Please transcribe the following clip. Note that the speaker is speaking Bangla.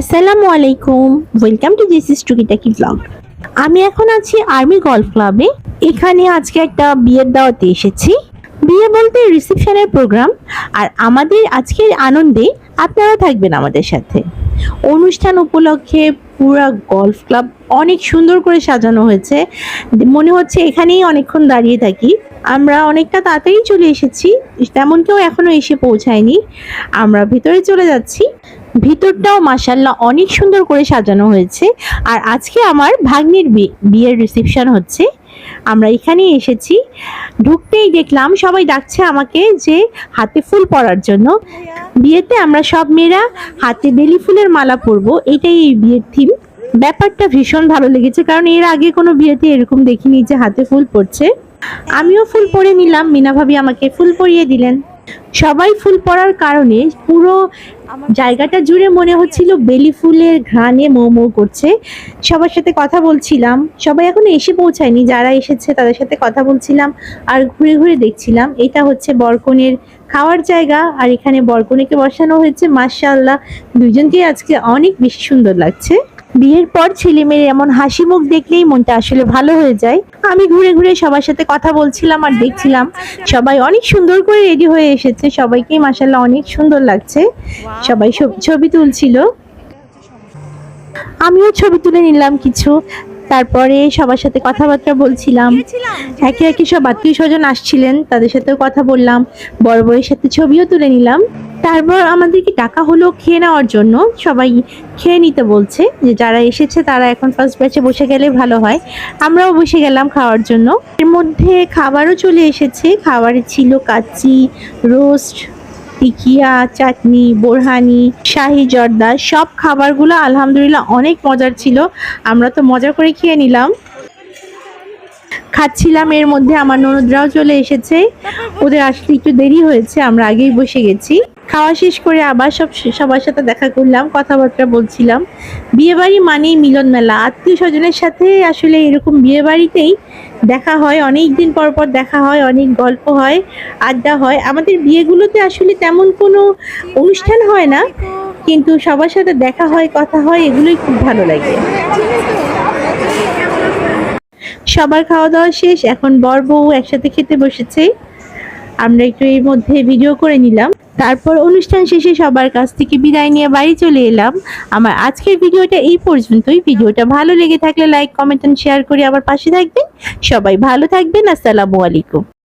আসসালামু আলাইকুম। ওয়েলকাম টু দিস ইস টুকিটাকি ব্লগ আমি এখন আছি আর্মি গলফ ক্লাবে এখানে আজকে একটা বিয়ের দাওয়াতে এসেছি। বিয়ে বলতে রিসেপশনের প্রোগ্রাম আর আমাদের আজকের আনন্দে আপনারা থাকবেন আমাদের সাথে। অনুষ্ঠান উপলক্ষে পুরা গলফ ক্লাব অনেক সুন্দর করে সাজানো হয়েছে। মনে হচ্ছে এখানেই অনেকক্ষণ দাঁড়িয়ে থাকি। আমরা অনেকটা তাড়াতাড়ি চলে এসেছি। তেমন কেউ এখনও এসে পৌঁছায়নি। আমরা ভিতরে চলে যাচ্ছি। ভিতরটাও মাসাল্লাহ অনেক সুন্দর করে সাজানো হয়েছে। আর আজকে আমার ভাগ্নির বিয়ের রিসেপশন হচ্ছে। আমরা এখানেই এসেছি। ঢুকতেই দেখলাম, সবাই ডাকছে আমাকে যে হাতে ফুল পরার জন্য। বিয়েতে আমরা সব মেয়েরা হাতে বেলি ফুলের মালা পরবো। এটাই এই বিয়ের থিম ব্যাপারটা ভীষণ ভালো লেগেছে, কারণ এর আগে কোনো বিয়েতে এরকম দেখিনি যে হাতে ফুল পড়ছে। আমিও ফুল পরে নিলাম। মিনা ভাবি আমাকে ফুল পরিয়ে দিলেন। সবাই ফুল পড়ার কারণে পুরো জায়গাটা জুড়ে মনে হচ্ছিল বেলি ফুলের ঘ্রাণে মো মো করছে। সবার সাথে কথা বলছিলাম, সবাই এখন এসে পৌঁছায়নি, যারা এসেছে তাদের সাথে কথা বলছিলাম আর ঘুরে ঘুরে দেখছিলাম। এটা হচ্ছে বরকনের খাওয়ার জায়গা আর এখানে বরকনেকে বসানো হয়েছে, মাশাআল্লাহ। দুজনকেই আজকে অনেক বেশি সুন্দর লাগছে। বিয়ের পর ছেলে মেয়ের এমন হাসি মুখ দেখলেই মনটা আসলে ভালো হয়ে যায়। আমি ঘুরে ঘুরে সবার সাথে কথা বলছিলাম আর দেখছিলাম, সবাই অনেক সুন্দর করে রেডি হয়ে এসেছে। সবাইকেই মাসাল্লাহ অনেক সুন্দর লাগছে। সবাই ছবি তুলছিল। আমিও ছবি তুলে নিলাম কিছু। তারপরে সবার সাথে কথাবার্তা বলছিলাম। একে একে সব আত্মীয় স্বজন আসছিলেন তাদের সাথেও কথা বললাম বড় বউয়ের সাথে ছবিও তুলে নিলাম। তারপর আমাদেরকে ডাকা হলো খেয়ে নেওয়ার জন্য সবাই খেয়ে নিতে বলছে যে যারা এসেছে তারা এখন ফার্স্ট ব্যাচে বসে গেলে ভালো হয়। আমরাও বসে গেলাম খাওয়ার জন্য। এর মধ্যে খাবারও চলে এসেছে খাবারে ছিল কাচ্চি রোস্ট টিকিয়া চাটনি, বোরহানি, শাহি জর্দা, সব খাবারগুলো আলহামদুলিল্লাহ অনেক মজার ছিল। আমরা তো মজা করে খেয়ে নিলাম। খাচ্ছিলাম, এর মধ্যে আমার ননদরাও চলে এসেছে। ওদের আসতে একটু দেরি হয়েছে, আমরা আগেই বসে গেছি। খাওয়া শেষ করে আবার সব সবার সাথে দেখা করলাম, কথাবার্তা বলছিলাম। বিয়েবাড়ি মানেই মিলন মেলা। আত্মীয় স্বজনের সাথে আসলে এরকম বিয়ে বাড়িতেই দেখা হয়। অনেক দিন পর পর দেখা হয়, অনেক গল্প হয়, আড্ডা হয়। আমাদের বিয়েগুলোতে আসলে তেমন কোনো অনুষ্ঠান হয় না, কিন্তু সবার সাথে দেখা হয়, কথা হয়, এগুলোই খুব ভালো লাগে। সবার খাওয়া দাওয়া শেষ, এখন বর বউ একসাথে খেতে বসেছে। আমরা একটু এর মধ্যে ভিডিও করে নিলাম। তারপর অনুষ্ঠান শেষে সবার কাছ থেকে বিদায় নিয়ে বাড়ি চলে এলাম। আমার আজকের ভিডিওটা এই পর্যন্তই। ভিডিওটা ভালো লেগে থাকলে লাইক কমেন্ট শেয়ার করে আবার পাশে থাকবেন। সবাই ভালো থাকবেন। আসসালামু আলাইকুম।